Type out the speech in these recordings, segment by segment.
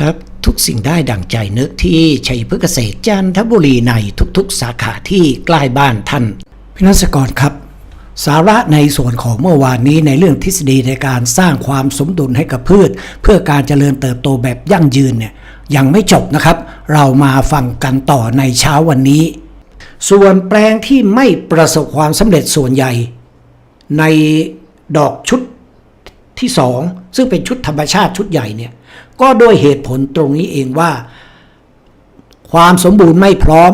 ครับ ทุกสิ่งได้ดั่งใจนึกที่ชัยพฤกษเกษตรจันทบุรีในทุกๆ สาขาที่ใกล้บ้านท่านพินัสกรครับ สาระในส่วนของเมื่อวานนี้ในเรื่องทฤษฎีในการสร้างความสมดุลให้กับพืช เพื่อการเจริญเติบโตแบบยั่งยืนเนี่ยยังไม่จบนะครับ เรามาฟังกันต่อในเช้าวันนี้ ส่วนแปลงที่ไม่ประสบความสำเร็จส่วนใหญ่ ในดอกชุดที่ 2 ซึ่งเป็นชุดธรรมชาติชุดใหญ่เนี่ย ก็ด้วยเหตุผลตรงนี้เองว่า ความสมบูรณ์ไม่พร้อม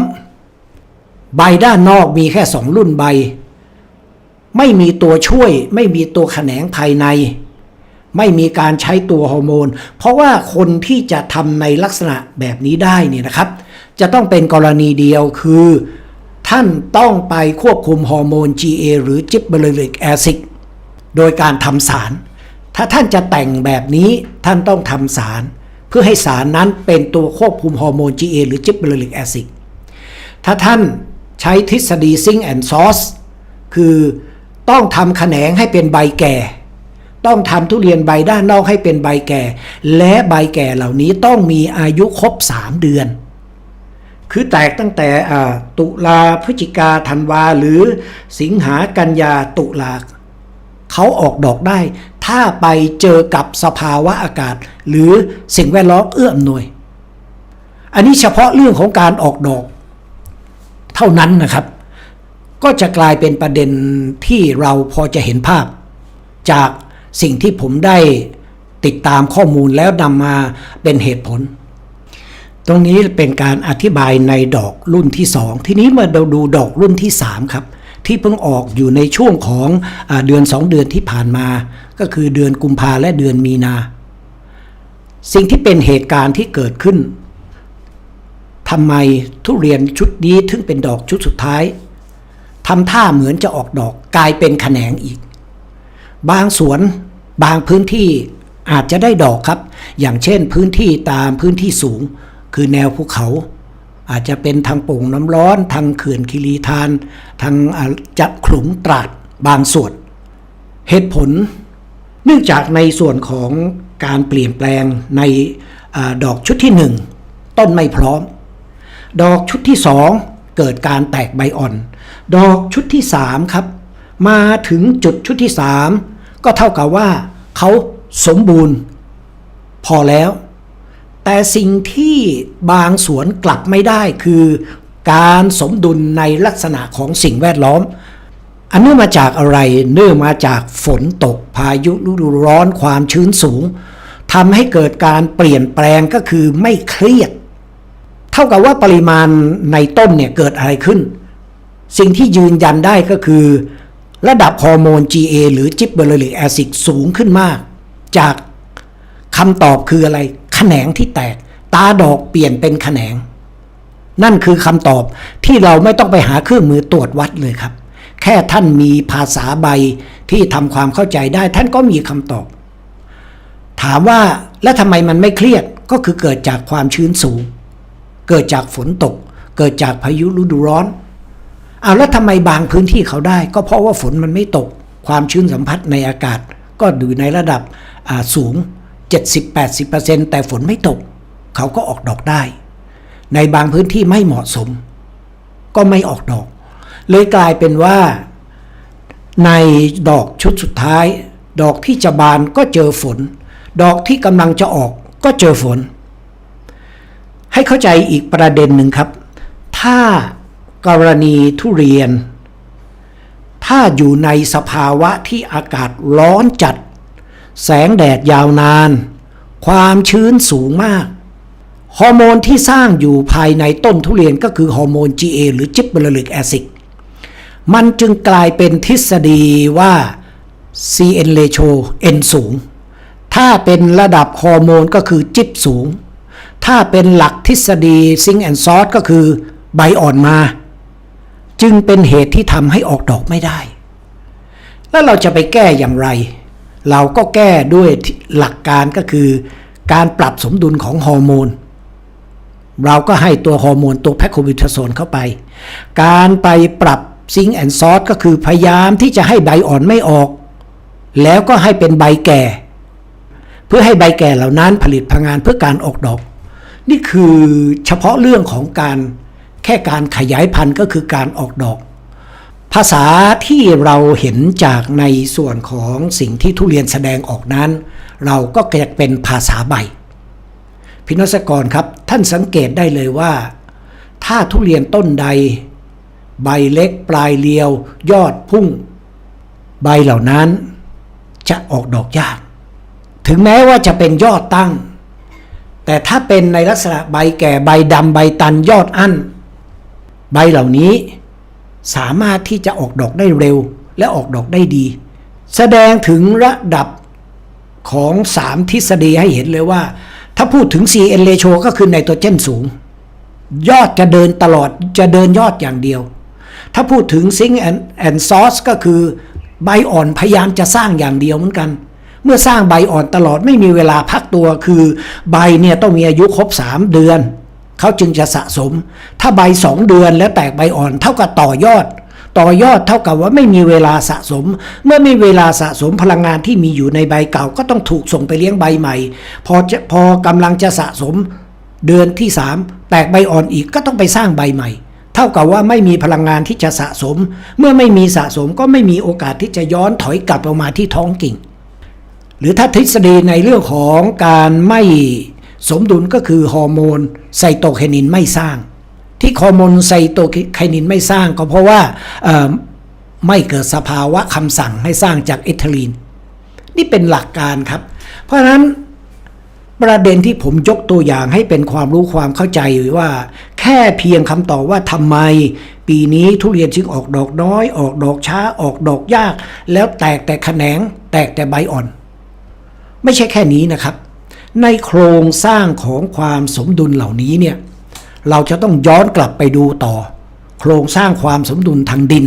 ใบด้านนอกมีแค่สองรุ่นใบ ไม่มีตัวช่วย ไม่มีตัวแขนงภายใน ไม่มีการใช้ตัวฮอร์โมน เพราะว่าคนที่จะทำในลักษณะแบบนี้ได้เนี่ยนะครับ จะต้องเป็นกรณีเดียวคือ ท่านต้องไปควบคุมฮอร์โมน GA หรือ Gibberellic acid โดยการทำสาร ถ้าท่านจะแต่งแบบนี้ท่านต้องทำสาร เพื่อให้สารนั้นเป็นตัวควบคุมฮอร์โมน GA หรือ Gibberellic acid ถ้าท่านใช้ทฤษฎีซิงแอนซอสคือต้องทำแขนงให้เป็นใบแก่ ต้องทำทุเรียนใบด้านนอกให้เป็นใบแก่ และใบแก่เหล่านี้ต้องมีอายุครบ 3 เดือน คือแตกตั้งแต่ตุลาพฤศจิกาธันวาหรือสิงหากันยาตุลาเขาออกดอกได้ ถ้าไปเจอกับสภาวะอากาศ หรือสิ่งแวดล้อมเอื้ออำนวย อันนี้เฉพาะเรื่องของการออกดอก เท่านั้นนะครับ ก็จะกลายเป็นประเด็นที่เราพอจะเห็นภาพ จากสิ่งที่ผมได้ติดตามข้อมูลแล้วนำมาเป็นเหตุผล ตรงนี้เป็นการอธิบายในดอกรุ่นที่ 2 ทีนี้มาเราดูดอกรุ่นที่ 3 ครับ ที่เพิ่งออกอยู่ในช่วงของอเดือน 2 เดือนที่ผ่านมา ก็คือเดือนกุมภาและเดือนมีนา สิ่งที่เป็นเหตุการณ์ที่เกิดขึ้นทำไมทุเรียนชุดนี้ถึงเป็นดอกชุดสุดท้ายทำท่าเหมือนจะออกดอกกลายเป็นแขนงอีก บางสวนบางพื้นที่อาจจะได้ดอกครับ อย่างเช่นพื้นที่ตามพื้นที่สูง คือแนวภูเขา อาจจะเป็นทางโป่งน้ำร้อน ทางเขื่อนคิรีทาน ทางจับขลุงตราดบางส่วน เหตุผล เนื่องจากในส่วนของการเปลี่ยนแปลงในอดอกชุดที่หนึ่งต้นไม่พร้อม ดอกชุดที่สองเกิดการแตกใบอ่อน ดอกชุดที่สามครับ มาถึงจุดชุดที่สามก็เท่ากับว่าเขาสมบูรณ์ พอแล้ว แต่สิ่งที่บางสวนกลับไม่ได้คือการสมดุลในลักษณะของสิ่งแวดล้อม อันเนื่องมาจากอะไร เนื่องมาจากฝนตกพายุฤดูร้อนความชื้นสูงทำให้เกิดการเปลี่ยนแปลงก็คือไม่เครียด เท่ากับว่าปริมาณในต้นเนี่ยเกิดอะไรขึ้น สิ่งที่ยืนยันได้ก็คือ ระดับฮอร์โมน GA หรือ Gibberellic acid สูงขึ้นมาก จากคำตอบคืออะไร แขนงที่แตก ตาดอกเปลี่ยนเป็นแขนง นั่นคือคำตอบที่เราไม่ต้องไปหาเครื่องมือตรวจวัดเลยครับ แค่ท่านมีภาษาใบที่ทำความเข้าใจได้ ท่านก็มีคำตอบ ถามว่าแล้วทำไมมันไม่เครียดก็คือเกิดจากความชื้นสูง เกิดจากฝนตก เกิดจากพายุฤดูร้อนเอาแล้วทำไมบางพื้นที่เขาได้ ก็เพราะว่าฝนมันไม่ตก ความชื้นสัมผัสในอากาศ ก็อยู่ในระดับสูง 70-80%แต่ฝนไม่ตก เขาก็ออกดอกได้ ในบางพื้นที่ไม่เหมาะสม ก็ไม่ออกดอก เลยกลายเป็นว่า ในดอกชุดสุดท้าย ดอกที่จะบานก็เจอฝน ดอกที่กำลังจะออกก็เจอฝน ให้เข้าใจอีกประเด็นหนึ่งครับ ถ้ากรณีทุเรียน ถ้าอยู่ในสภาวะที่อากาศร้อนจัด แสงแดดยาวนาน ความชื้นสูงมาก ฮอร์โมนที่สร้างอยู่ภายในต้นทุเรียนก็คือฮอร์โมน GA หรือ Gibberellic acid มันจึงกลายเป็นทฤษฎีว่า CN ratio N สูง ถ้าเป็นระดับฮอร์โมนก็คือจิบสูง ถ้าเป็นหลักทฤษฎีซิงแอนซอสก็คือใบอ่อนมา จึงเป็นเหตุที่ทำให้ออกดอกไม่ได้ แล้วเราจะไปแก้อย่างไร เราก็แก้ด้วยหลักการก็คือ การปรับสมดุลของฮอร์โมน เราก็ให้ตัวฮอร์โมนตัวแพคโคบิทาโซนเข้าไป การไปปรับซิงแอนซอสก็คือพยายามที่จะให้ใบอ่อนไม่ออก แล้วก็ให้เป็นใบแก่ เพื่อให้ใบแก่เหล่านั้นผลิตพลังงานเพื่อการออกดอก นี่คือเฉพาะเรื่องของการแค่การขยายพันธุ์ก็คือการออกดอก ภาษาที่เราเห็นจากในส่วนของสิ่งที่ทุเรียนแสดงออกนั้น เราก็จะเป็นภาษาใบพินศกรครับ ท่านสังเกตได้เลยว่า ถ้าทุเรียนต้นใด ใบเล็กปลายเรียว ยอดพุ่ง ใบเหล่านั้น จะออกดอกยาก ถึงแม้ว่าจะเป็นยอดตั้ง แต่ถ้าเป็นในลักษณะใบแก่ใบดำใบตันยอดอั้น ใบเหล่านี้ สามารถที่จะออกดอกได้เร็วและออกดอกได้ดี แสดงถึงระดับของ 3 ทฤษฎีให้เห็นเลยว่า ถ้าพูดถึง CN ratio ก็คือไนโตรเจนสูง ยอดจะเดินตลอดจะเดินยอดอย่างเดียว ถ้าพูดถึงซิงแอนแอนซอสก็คือใบอ่อนพยายามจะสร้างอย่างเดียวเหมือนกัน เมื่อสร้างใบอ่อนตลอดไม่มีเวลาพักตัวคือใบเนี่ยต้องมีอายุครบ 3 เดือน เขาจึงจะสะสม ถ้าใบ 2 เดือนแล้วแตกใบอ่อนเท่ากับต่อยอด ต่อยอดเท่ากับว่าไม่มีเวลาสะสม เมื่อไม่มีเวลาสะสมพลังงานที่มีอยู่ในใบเก่าก็ต้องถูกส่งไปเลี้ยงใบใหม่ พอจะพอกำลังจะสะสมเดือนที่ 3 แตกใบอ่อนอีกก็ต้องไปสร้างใบใหม่ เท่ากับว่าไม่มีพลังงานที่จะสะสม เมื่อไม่มีสะสมก็ไม่มีโอกาสที่จะย้อนถอยกลับออกมาที่ท้องกิ่ง หรือถ้าทฤษฎีในเรื่องของการไม่ สมดุลก็คือฮอร์โมนไซโตไคนินไม่สร้าง ที่ฮอร์โมนไซโตไคนินไม่สร้างก็เพราะว่าไม่เกิดสภาวะคำสั่งให้สร้างจากเอทิลีน นี่เป็นหลักการครับ เพราะฉะนั้นประเด็นที่ผมยกตัวอย่างให้เป็นความรู้ความเข้าใจว่า แค่เพียงคำตอบว่าทำไม ปีนี้ทุเรียนจึงออกดอกน้อย ออกดอกช้าออกดอกยาก แล้วแตกแต่แขนง แตกแต่ใบอ่อน ไม่ใช่แค่นี้นะครับ ในโครงสร้างของความสมดุลเหล่านี้เนี่ยเราจะต้องย้อนกลับไปดูต่อ โครงสร้างความสมดุลทางดิน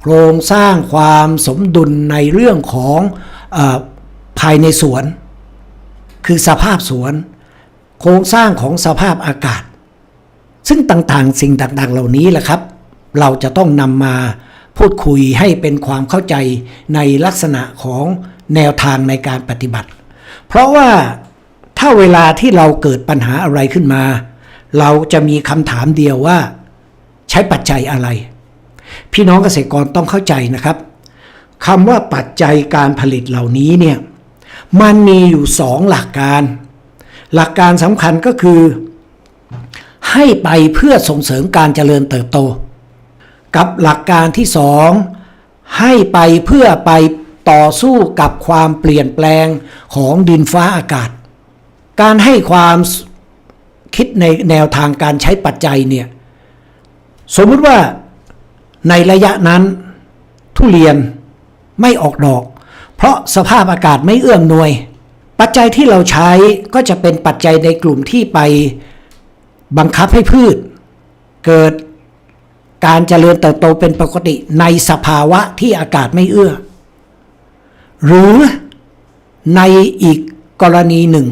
โครงสร้างความสมดุลในเรื่องของอภายในสวน คือสภาพสวน โครงสร้างของสภาพอากาศ ซึ่งต่างๆ สิ่งต่างๆ เหล่านี้แหละครับ เราจะต้องนำมาพูดคุยให้เป็นความเข้าใจในลักษณะของแนวทางในการปฏิบัติ เพราะว่าถ้าเวลาที่เราเกิดปัญหาอะไรขึ้นมา เราจะมีคำถามเดียวว่า ใช้ปัจจัยอะไร พี่น้องเกษตรกรต้องเข้าใจนะครับคำว่าปัจจัยการผลิตเหล่านี้เนี่ยมันมีอยู่สองหลักการ หลักการสำคัญก็คือ ให้ไปเพื่อส่งเสริมการเจริญเติบโต กับหลักการที่สองให้ไปเพื่อไป ต่อสู้กับความเปลี่ยนแปลงของดินฟ้าอากาศ การให้ความคิดในแนวทางการใช้ปัจจัยเนี่ยสมมุติว่าในระยะนั้นทุเรียนไม่ออกดอก เพราะสภาพอากาศไม่เอื้อมหน่วย ปัจจัยที่เราใช้ก็จะเป็นปัจจัยในกลุ่มที่ไปบังคับให้พืช เกิดการเจริญเติบโตเป็นปกติในสภาวะที่อากาศไม่เอื้อ หรือในอีกกรณีหนึ่ง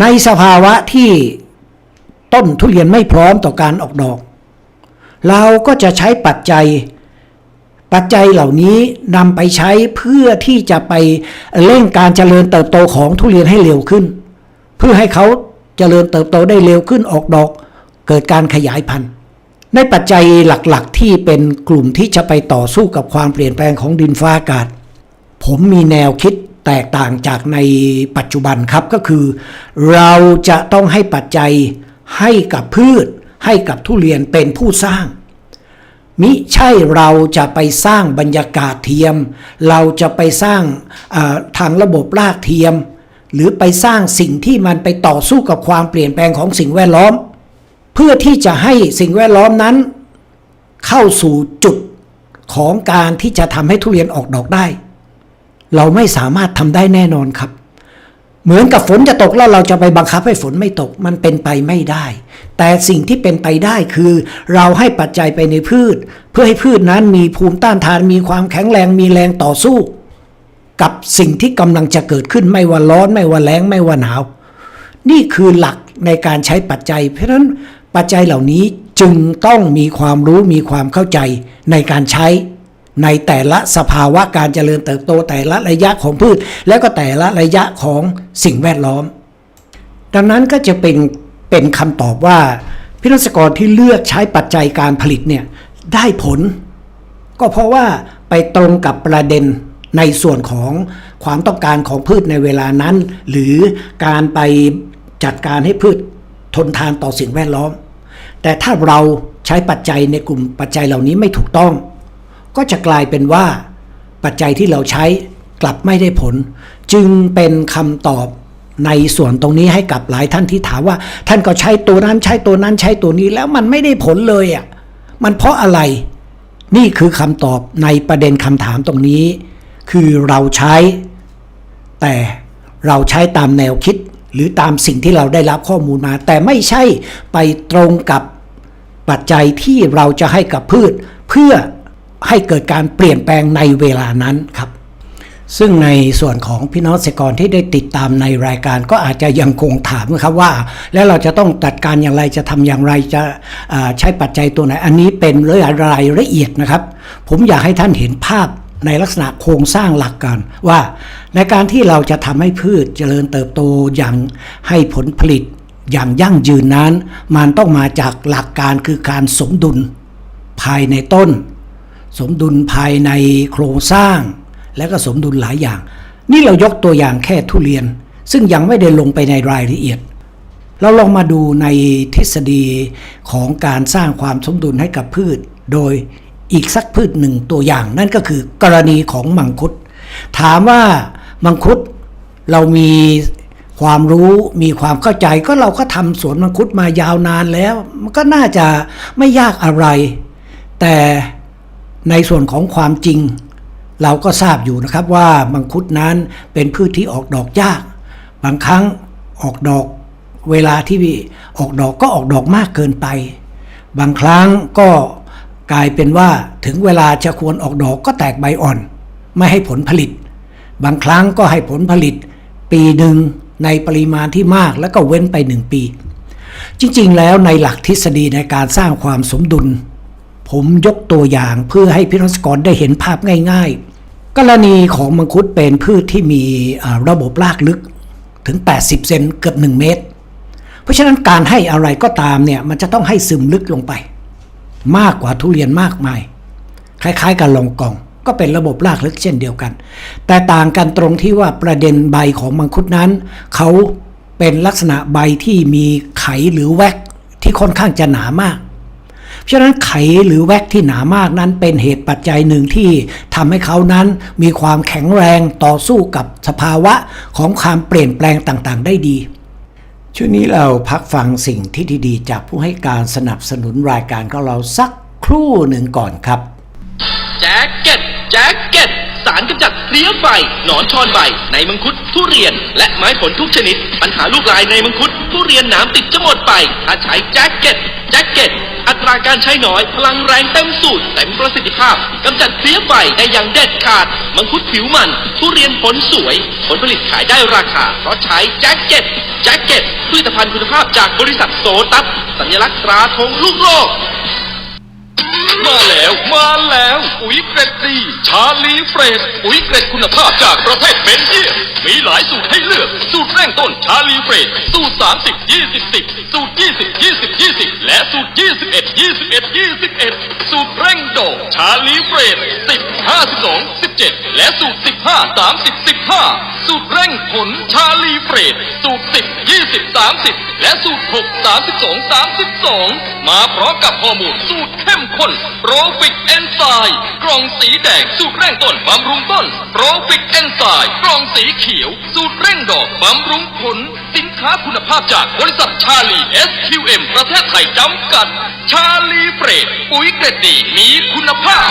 ในสภาวะที่ต้นทุเรียนไม่พร้อมต่อการออกดอก เราก็จะใช้ปัจจัย ปัจจัยเหล่านี้นำไปใช้เพื่อที่จะไปเร่งการเจริญเติบโตของทุเรียนให้เร็วขึ้น เพื่อให้เขาเจริญเติบโตได้เร็วขึ้นออกดอก เกิดการขยายพันธุ์ ในปัจจัยหลักๆที่เป็นกลุ่มที่จะไปต่อสู้กับความเปลี่ยนแปลงของดินฟ้าอากาศ ผมมีแนวคิดแตกต่างจากในปัจจุบันครับก็คือ เราจะต้องให้ปัจจัยให้กับพืช ให้กับทุเรียนเป็นผู้สร้าง มิใช่เราจะไปสร้างบรรยากาศเทียม เราจะไปสร้างทางระบบรากเทียม หรือไปสร้างสิ่งที่มันไปต่อสู้กับความเปลี่ยนแปลงของสิ่งแวดล้อม เพื่อที่จะให้สิ่งแวดล้อมนั้น เข้าสู่จุดของการที่จะทำให้ทุเรียนออกดอกได้ เราไม่สามารถทำได้แน่นอนครับ เหมือนกับฝนจะตกแล้วเราจะไปบังคับให้ฝนไม่ตกมันเป็นไปไม่ได้ แต่สิ่งที่เป็นไปได้คือ เราให้ปัจจัยไปในพืช เพื่อให้พืชนั้นมีภูมิต้านทานมีความแข็งแรงมีแรงต่อสู้ กับสิ่งที่กำลังจะเกิดขึ้นไม่ว่าร้อนไม่ว่าแล้งไม่ว่าหนาว นี่คือหลักในการใช้ปัจจัย เพราะฉะนั้นปัจจัยเหล่านี้จึงต้องมีความรู้มีความเข้าใจในการใช้ ในแต่ละสภาวะการเจริญเติบโตแต่ละระยะของพืช แล้วก็แต่ละระยะของสิ่งแวดล้อม ดังนั้นก็จะเป็นเป็นคำตอบว่าพิรัศกรที่เลือกใช้ปัจจัยการผลิตเนี่ยได้ผล ก็เพราะว่าไปตรงกับประเด็นในส่วนของความต้องการของพืชในเวลานั้น หรือการไปจัดการให้พืชทนทานต่อสิ่งแวดล้อม แต่ถ้าเราใช้ปัจจัยในกลุ่มปัจจัยเหล่านี้ไม่ถูกต้อง ก็จะกลายเป็นว่า ปัจจัยที่เราใช้กลับไม่ได้ผล จึงเป็นคำตอบในส่วนตรงนี้ให้กับหลายท่านที่ถามว่า ท่านก็ใช้ตัวนั้นใช้ตัวนั้นใช้ตัวนี้แล้วมันไม่ได้ผลเลยอะมันเพราะอะไรนี่คือคำตอบในประเด็นคำถามตรงนี้ คือเราใช้ แต่เราใช้ตามแนวคิด หรือตามสิ่งที่เราได้รับข้อมูลมา แต่ไม่ใช่ไปตรงกับปัจจัยที่เราจะให้กับพืช เพื่อ ให้เกิดการเปลี่ยนแปลงในเวลานั้นครับ ซึ่งในส่วนของพี่น้องเกษตรกรที่ได้ติดตามในรายการก็อาจจะยังคงถามนะครับว่า แล้วเราจะต้องจัดการอย่างไรจะทำอย่างไรจะอ่าใช้ปัจจัยตัวไหน อันนี้เป็นรายละเอียดนะครับ ผมอยากให้ท่านเห็นภาพในลักษณะโครงสร้างหลักกันว่า ในการที่เราจะทำให้พืชเจริญเติบโตอย่างให้ผลผลิตอย่างยั่งยืนนั้น มันต้องมาจากหลักการคือการสมดุลภายในต้น สมดุลภายในโครงสร้าง และก็สมดุลหลายอย่าง นี่เรายกตัวอย่างแค่ทุเรียน ซึ่งยังไม่ได้ลงไปในรายละเอียด เราลองมาดูในทฤษฎีของการสร้างความสมดุลให้กับพืช โดยอีกสักพืชหนึ่งตัวอย่าง นั่นก็คือกรณีของมังคุด ถามว่ามังคุดเรามีความรู้มีความเข้าใจก็เราก็ทำสวนมังคุดมายาวนานแล้ว มันก็น่าจะไม่ยากอะไร แต่ ในส่วนของความจริง เราก็ทราบอยู่นะครับว่ามังคุดนั้นเป็นพืชที่ออกดอกยาก บางครั้งออกดอกเวลาที่ออกดอกก็ออกดอกมากเกินไป บางครั้งก็กลายเป็นว่าถึงเวลาจะควรออกดอกก็แตกใบอ่อน ไม่ให้ผลผลิต บางครั้งก็ให้ผลผลิต ปีหนึ่งในปริมาณที่มากแล้วก็เว้นไปหนึ่งปี จริงๆแล้วในหลักทฤษฎีในการสร้างความสมดุล ผมยกตัวอย่างเพื่อให้พิรัศกรได้เห็นภาพง่าย ๆ กรณีของมังคุดเป็นพืชที่มีระบบรากลึกถึง 80 เซนเกือบ 1 เมตร เพราะฉะนั้นการให้อะไรก็ตามเนี่ยมันจะต้องให้ซึมลึกลงไป มากกว่าทุเรียนมากมาย คล้ายๆกับลองกองก็เป็นระบบรากลึกเช่นเดียวกัน แต่ต่างกันตรงที่ว่าประเด็นใบของมังคุดนั้น เขาเป็นลักษณะใบที่มีไขหรือแวกที่ค่อนข้างจะหนามาก ฉะนั้นไขหรือแวกที่หนามากนั้นเป็นเหตุปัจจัยหนึ่งที่ทำให้เขานั้นมีความแข็งแรงต่อสู้กับสภาวะของความเปลี่ยนแปลงต่างๆ ได้ดี ช่วงนี้เราพักฟังสิ่งที่ดีๆ จากผู้ให้การสนับสนุนรายการของเราสักครู่หนึ่งก่อนครับแจ็คเก็ตแจ็คเก็ตสารกำจัดเลี้ยไฟหนอนชอนใบ ในมังคุดทุเรียน และไม้ผลทุกชนิด ปัญหาลูกลายในมังคุดทุเรียนหนามติดจะหมดไป ถ้าใช้แจ็คเก็ตแจ็คเก็ต ตราการใช้น้อย พลังแรงเต็มสูตรเต็มประสิทธิภาพกำจัดเพลี้ยใบได้อย่างเด็ดขาด มังคุดผิวมัน ทุเรียนผลสวย ผลผลิตขายได้ราคา เพราะใช้แจ็คเก็ตแจ็คเก็ตผลิตภัณฑ์คุณภาพจากบริษัทโซตัสสัญลักษณ์ตราธงลูกโลก มาแล้วมาแล้วปุ๋ยเกรดดี ชาลีเฟรชปุ๋ยเกรดคุณภาพจากประเภทเบนเยียมมีหลายสูตรให้เลือก สูตรเร่งต้นชาลีเฟรชสูตร 30 20 10 สูตร 20 20 20 และสูตร 21 21 21 สูตรเร่งโดชาลีเฟรช10 52 17 และสูตร 15 30 15 สูตรเร่งผลชาลีเฟรชสูตร 10 20 30 และสูตร 6 32 32 มาพร้อมกับฮอร์โมนสูตรเข้มข้นโปรฟิกเอนไซม์กล่องสีแดงสูตรเร่งต้นบำรุงต้นโปรฟิกเอนไซม์กล่องสีเขียว สูตรเร่งดอกบำรุงผล สินค้าคุณภาพจากบริษัทชาลี SQM ประเทศไทยจำกัด ชาลีเฟรดปุ๋ยเกรดดีมีคุณภาพ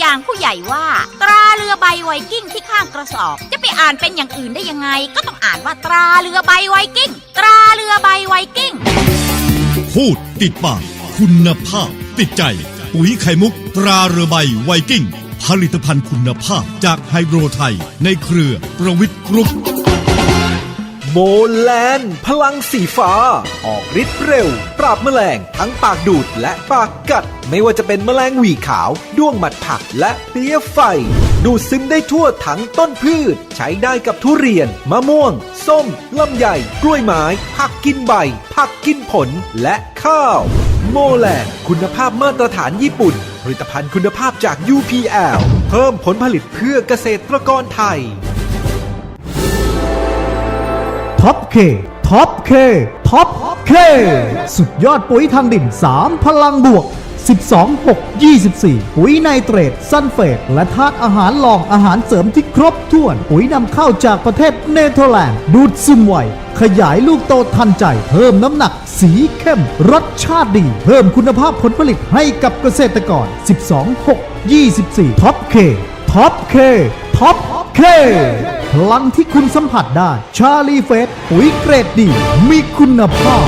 อย่างผู้ใหญ่ว่า ตราเรือใบไวกิ้งที่ข้างกระสอบ จะไปอ่านเป็นอย่างอื่นได้ยังไง ก็ต้องอ่านว่าตราเรือใบไวกิ้ง ตราเรือใบไวกิ้ง พูดติดปาก คุณภาพ ติดใจ ปุ๋ยไข่มุก ตราเรือใบไวกิ้ง ผลิตภัณฑ์คุณภาพจากไฮโดรไทย ในเครือประวิทย์กรุ๊ป โมแลนพลังสีฟ้า ออกฤทธิ์เร็ว ปราบแมลง ทั้งปากดูดและปากกัด ไม่ว่าจะเป็นแมลงหวีขาว ด้วงหมัดผักและเพลี้ยไฟ ดูดซึมได้ทั่วทั้งต้นพืช ใช้ได้กับทุเรียน มะม่วง ส้ม ลำไย กล้วยไม้ ผักกินใบ ผักกินผล และข้าว โมแลนคุณภาพมาตรฐานญี่ปุ่น ผลิตภัณฑ์คุณภาพจาก UPL เพิ่มผลผลิตเพื่อเกษตรกรไทย ท็อปเคท็อปเคท็อปเคสุดยอดปุ๋ยทางดิน 3 พลังบวก 12 6 24 ปุ๋ยไนเตรตซัลเฟตและธาตุอาหารรองอาหารเสริมที่ครบถ้วน ปุ๋ยนำเข้าจากประเทศเนเธอร์แลนด์ ดูดซึมไว ขยายลูกโตทันใจ เพิ่มน้ำหนัก สีเข้ม รสชาติดี เพิ่มคุณภาพผลผลิตให้กับเกษตรกร 12 6 24 ท็อปเคท็อปเคท็อปเค พลังที่คุณสัมผัสได้ ชาลีเฟสปุ๋ยเกรดดี มีคุณภาพ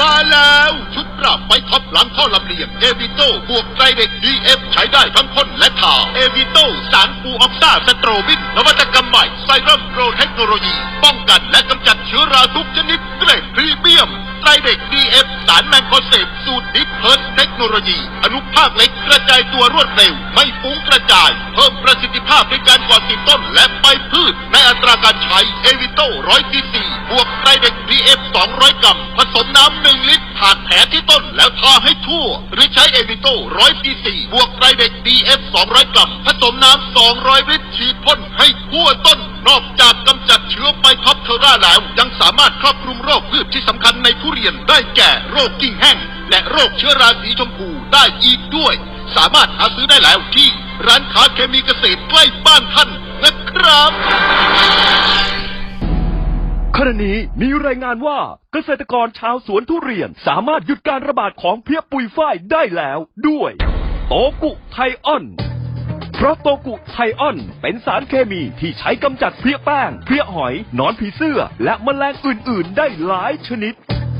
มาแล้วชุดปรับไฟท็อปหลังท่อลำเลียงเอวิโต้บวกไตรเด็กดีเอฟใช้ได้ทั้งพ่นและทาเอวิโต้สารฟูออกซ่าสโตรบินนวัตกรรมใหม่ไซรัมโปรเทคโนโลยี ป้องกันและกำจัดเชื้อราทุกชนิดเกรดพรีเมียม ไตรเด็กดีเอฟสารแมงโคเซฟสูตรดิฟเฮิร์สเทคโนโลยี อนุภาคเล็กกระจายตัวรวดเร็ว ไม่ฟุ้งกระจาย เพิ่มประสิทธิภาพในการกวาดติดต้นและใบพืช ในอัตราการใช้เอวิโต้ร้อยซีซีบวกไตรเด็กดีเอฟสองร้อยกรัม ผสมน้ำหนึ่งลิตรผ่าแผลที่ต้นแล้วทาให้ทั่ว หรือใช้เอวิโต้ร้อยซีซีบวกไตรเด็กดีเอฟสองร้อยกรัม ผสมน้ำสองร้อยลิตรฉีดพ่นให้ทั่วต้น นอกจากกำจัดเชื้อไบท็อปเทอร่าแล้วยังสามารถครอบคลุมโรคพืชที่สำคัญในทุเรียนได้แก่โรคกิ่งแห้ง และโรคเชื้อราสีชมพูได้อีกด้วย สามารถหาซื้อได้แล้วที่ร้านค้าเคมีเกษตรใกล้บ้านท่านนะครับขณะนี้มีรายงานว่าเกษตรกรชาวสวนทุเรียนสามารถหยุดการระบาดของเพลี้ยปุยฝ้ายได้แล้วด้วย โตกุไทออนเพราะโตกุไทออนเป็นสารเคมีที่ใช้กำจัดเพลี้ยแป้งเพลี้ยหอย หนอนผีเสื้อ และแมลงอื่น ๆ ได้หลายชนิด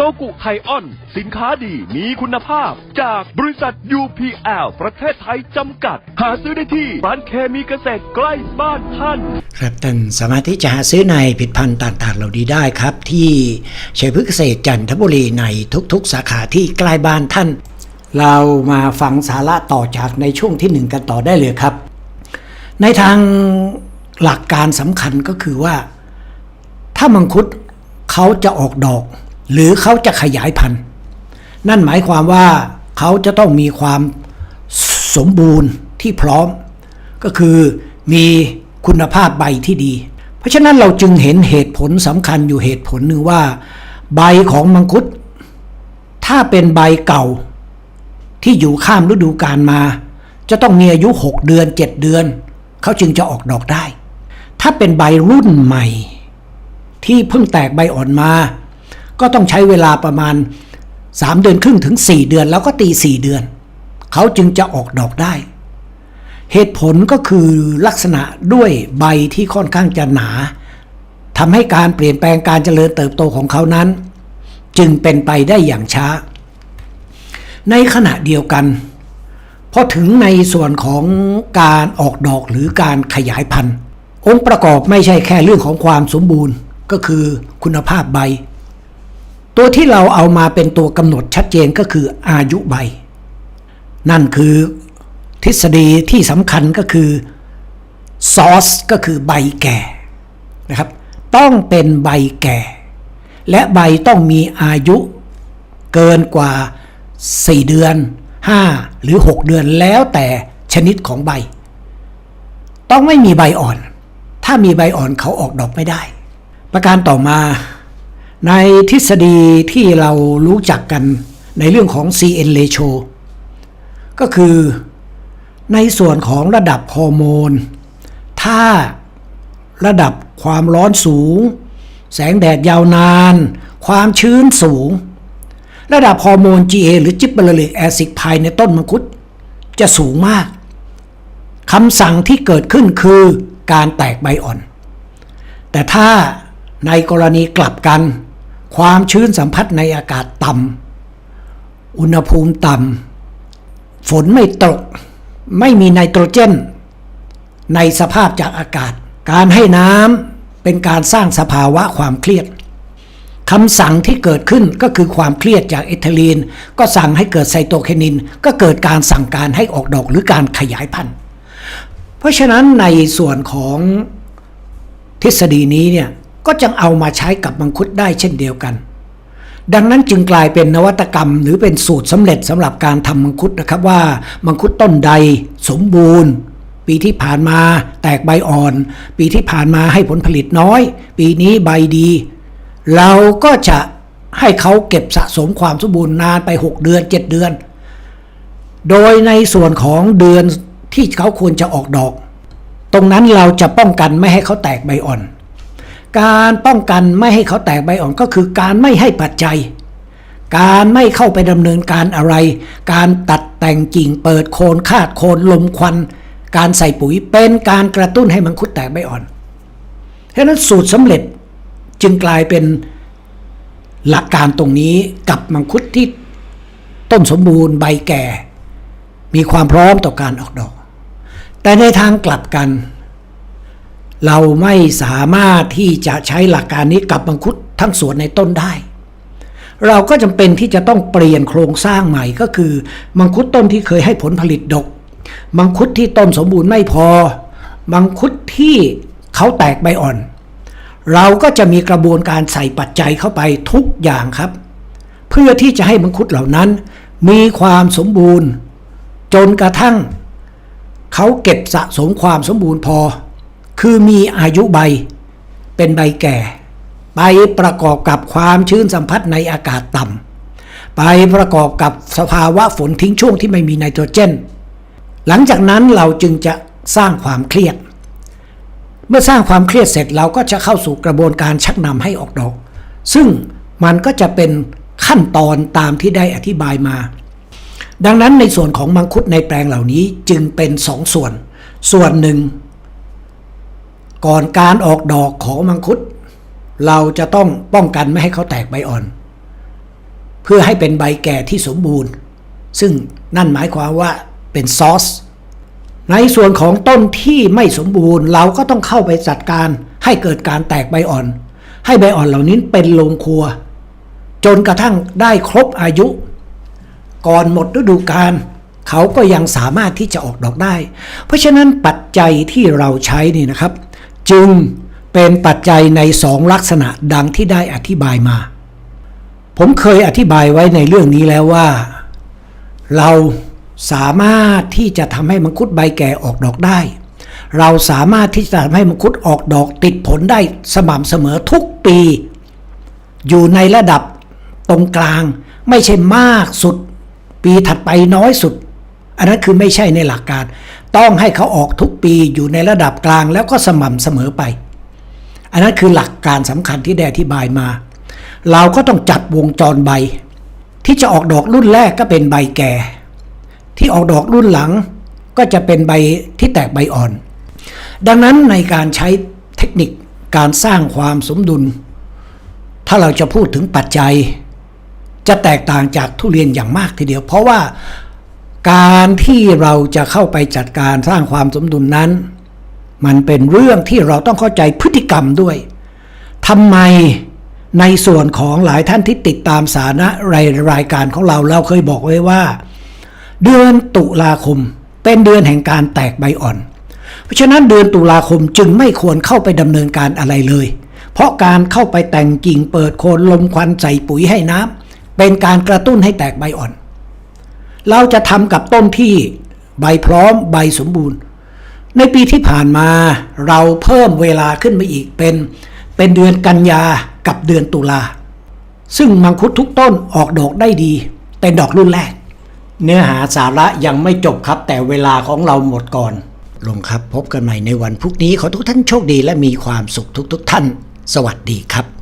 ตกุไทออน สินค้าดีมีคุณภาพ จากบริษัท UPL ประเทศไทยจำกัด หาซื้อได้ที่ร้านเคมีเกษตรใกล้บ้านท่าน ครับท่านสามารถที่จะหาซื้อในผลิตภัณฑ์ต่างๆ เหล่านี้ได้ครับ ที่ชัยพฤกษเกษตรจันทบุรีในทุกๆ สาขาที่ใกล้บ้านท่าน เรามาฟังสาระต่อจากในช่วงที่หนึ่งกันต่อได้เลยครับ ในทางหลักการสำคัญก็คือว่า ถ้ามังคุดเขาจะออกดอก หรือเขาจะขยายพันธุ์ นั่นหมายความว่าเขาจะต้องมีความสมบูรณ์ที่พร้อม ก็คือมีคุณภาพใบที่ดี เพราะฉะนั้นเราจึงเห็นเหตุผลสำคัญอยู่เหตุผลหนึ่งว่า ใบของมังคุด ถ้าเป็นใบเก่า ที่อยู่ข้ามฤดูกาลมา จะต้องมีอายุ 6 เดือน 7 เดือน เขาจึงจะออกดอกได้ ถ้าเป็นใบรุ่นใหม่ ที่เพิ่งแตกใบอ่อนมา ก็ต้องใช้เวลาประมาณ 3 เดือนครึ่งถึง 4 เดือน แล้วก็ตี 4 เดือน เขาจึงจะออกดอกได้ เหตุผลก็คือลักษณะด้วยใบที่ค่อนข้างจะหนาทำให้การเปลี่ยนแปลงการเจริญเติบโตของเขานั้น จึงเป็นไปได้อย่างช้า ในขณะเดียวกันพอถึงในส่วนของการออกดอกหรือการขยายพันธุ์ องค์ประกอบไม่ใช่แค่เรื่องของความสมบูรณ์ ก็คือคุณภาพใบ ตัวที่เราเอามาเป็นตัวกำหนดชัดเจนก็คืออายุใบ นั่นคือทฤษฎีที่สำคัญก็คือซอสก็คือใบแก่นะครับ ต้องเป็นใบแก่ และใบต้องมีอายุเกินกว่า 4 เดือน 5 หรือ 6 เดือนแล้วแต่ชนิดของใบ ต้องไม่มีใบอ่อน ถ้าถ้ามีใบอ่อนเขาออกดอกไม่ได้ ประการต่อมา ในทฤษฎีที่เรารู้จักกันในเรื่องของ CN ratio ก็คือในส่วนของระดับฮอร์โมน ถ้าระดับความร้อนสูง แสงแดดยาวนาน ความชื้นสูง ระดับฮอร์โมน GA หรือจิบเบอร์ลิกแอซิดภายในต้นมังคุดจะสูงมากคำสั่งที่เกิดขึ้นคือการแตกใบอ่อน แต่ถ้าในกรณีกลับกัน ความชื้นสัมผัสในอากาศต่ำอุณหภูมิต่ำฝนไม่ตก ไม่มีไนโตรเจน ในสภาพจากอากาศ การให้น้ำเป็นการสร้างสภาวะความเครียดคำสั่งที่เกิดขึ้นก็คือความเครียดจากเอทิลีน ก็สั่งให้เกิดไซโตเคนิน ก็เกิดการสั่งการให้ออกดอกหรือการขยายพันธุ์ เพราะฉะนั้นในส่วนของทฤษฎีนี้เนี่ย ก็จะเอามาใช้กับมังคุดได้เช่นเดียวกัน ดังนั้นจึงกลายเป็นนวัตกรรม หรือเป็นสูตรสำเร็จสำหรับการทำมังคุดนะครับว่ามังคุดต้นใดสมบูรณ์ ปีที่ผ่านมาแตกใบอ่อน ปีที่ผ่านมาให้ผลผลิตน้อย ปีนี้ใบดี เราก็จะให้เขาเก็บสะสมความสมบูรณ์นานไป 6 เดือน 7 เดือน โดยในส่วนของเดือนที่เขาควรจะออกดอก ตรงนั้นเราจะป้องกันไม่ให้เขาแตกใบอ่อน การป้องกันไม่ให้เขาแตกใบอ่อนก็คือการไม่ให้ปัจจัย การไม่เข้าไปดำเนินการอะไร การตัดแต่งกิ่งเปิดโคนคาดโคนลมควัน การใส่ปุ๋ยเป็นการกระตุ้นให้มังคุดแตกใบอ่อนเพราะฉะนั้นสูตรสำเร็จจึงกลายเป็นหลักการตรงนี้กับมังคุดที่ต้นสมบูรณ์ใบแก่ มีความพร้อมต่อการออกดอก แต่ในทางกลับกัน เราไม่สามารถที่จะใช้หลักการนี้กับมังคุดทั้งสวนในต้นได้ เราก็จำเป็นที่จะต้องเปลี่ยนโครงสร้างใหม่ก็คือ มังคุดต้นที่เคยให้ผลผลิตดก มังคุดที่ต้นสมบูรณ์ไม่พอ มังคุดที่เขาแตกใบอ่อน เราก็จะมีกระบวนการใส่ปัจจัยเข้าไปทุกอย่างครับ เพื่อที่จะให้มังคุดเหล่านั้น มีความสมบูรณ์ จนกระทั่ง เขาเก็บสะสมความสมบูรณ์พอ คือมีอายุใบ เป็นใบแก่ ไปประกอบกับความชื้นสัมผัสในอากาศต่ำไปประกอบกับสภาวะฝนทิ้งช่วงที่ไม่มีไนโตรเจน หลังจากนั้นเราจึงจะสร้างความเครียด เมื่อสร้างความเครียดเสร็จเราก็จะเข้าสู่กระบวนการชักนำให้ออกดอก ซึ่งมันก็จะเป็นขั้นตอนตามที่ได้อธิบายมา ดังนั้นในส่วนของมังคุดในแปลงเหล่านี้จึงเป็นสองส่วน ส่วนหนึ่ง ก่อนการออกดอกของมังคุด เราจะต้องป้องกันไม่ให้เขาแตกใบอ่อน เพื่อให้เป็นใบแก่ที่สมบูรณ์ ซึ่งนั่นหมายความว่าเป็นซอสในส่วนของต้นที่ไม่สมบูรณ์ เราก็ต้องเข้าไปจัดการให้เกิดการแตกใบอ่อน ให้ใบอ่อนเหล่านี้เป็นโรงครัว จนกระทั่งได้ครบอายุ ก่อนหมดฤดูกาลเขาก็ยังสามารถที่จะออกดอกได้ เพราะฉะนั้นปัจจัยที่เราใช้นี่นะครับ จึงเป็นปัจจัยในสองลักษณะดังที่ได้อธิบายมา ผมเคยอธิบายไว้ในเรื่องนี้แล้วว่า เราสามารถที่จะทำให้มังคุดใบแก่ออกดอกได้ เราสามารถที่จะทำให้มังคุดออกดอกติดผลได้สม่ำเสมอทุกปี อยู่ในระดับตรงกลาง ไม่ใช่มากสุด ปีถัดไปน้อยสุด อันนั้นคือไม่ใช่ในหลักการ ต้องให้เขาออกทุกปีอยู่ในระดับกลางแล้วก็สม่ำเสมอไป อันนั้นคือหลักการสำคัญที่ได้อธิบายมา เราก็ต้องจัดวงจรใบ ที่จะออกดอกรุ่นแรกก็เป็นใบแก่ ที่ออกดอกรุ่นหลังก็จะเป็นใบที่แตกใบอ่อน ดังนั้นในการใช้เทคนิคการสร้างความสมดุล ถ้าเราจะพูดถึงปัจจัย จะแตกต่างจากทุเรียนอย่างมากทีเดียว เพราะว่า การที่เราจะเข้าไปจัดการสร้างความสมดุลนั้น มันเป็นเรื่องที่เราต้องเข้าใจพฤติกรรมด้วยทำไมในส่วนของหลายท่านที่ติดตามสาระรายรายการของเราเราเคยบอกไว้ว่า เดือนตุลาคมเป็นเดือนแห่งการแตกใบอ่อน เพราะฉะนั้นเดือนตุลาคมจึงไม่ควรเข้าไปดำเนินการอะไรเลย เพราะการเข้าไปแต่งกิ่งเปิดโคนลมควันใส่ปุ๋ยให้น้ำเป็นการกระตุ้นให้แตกใบอ่อน เราจะทำกับต้นที่ใบพร้อมใบสมบูรณ์ ในปีที่ผ่านมาเราเพิ่มเวลาขึ้นมาอีกเป็น เป็นเดือนกันยากับเดือนตุลา ซึ่งมังคุดทุกต้นออกดอกได้ดีแต่ดอกรุ่นแรก เนื้อหาสาระยังไม่จบครับ แต่เวลาของเราหมดก่อน ลงครับพบกันใหม่ในวันพรุ่งนี้ขอทุกท่านโชคดีและมีความสุขทุกๆทท่าน สวัสดีครับ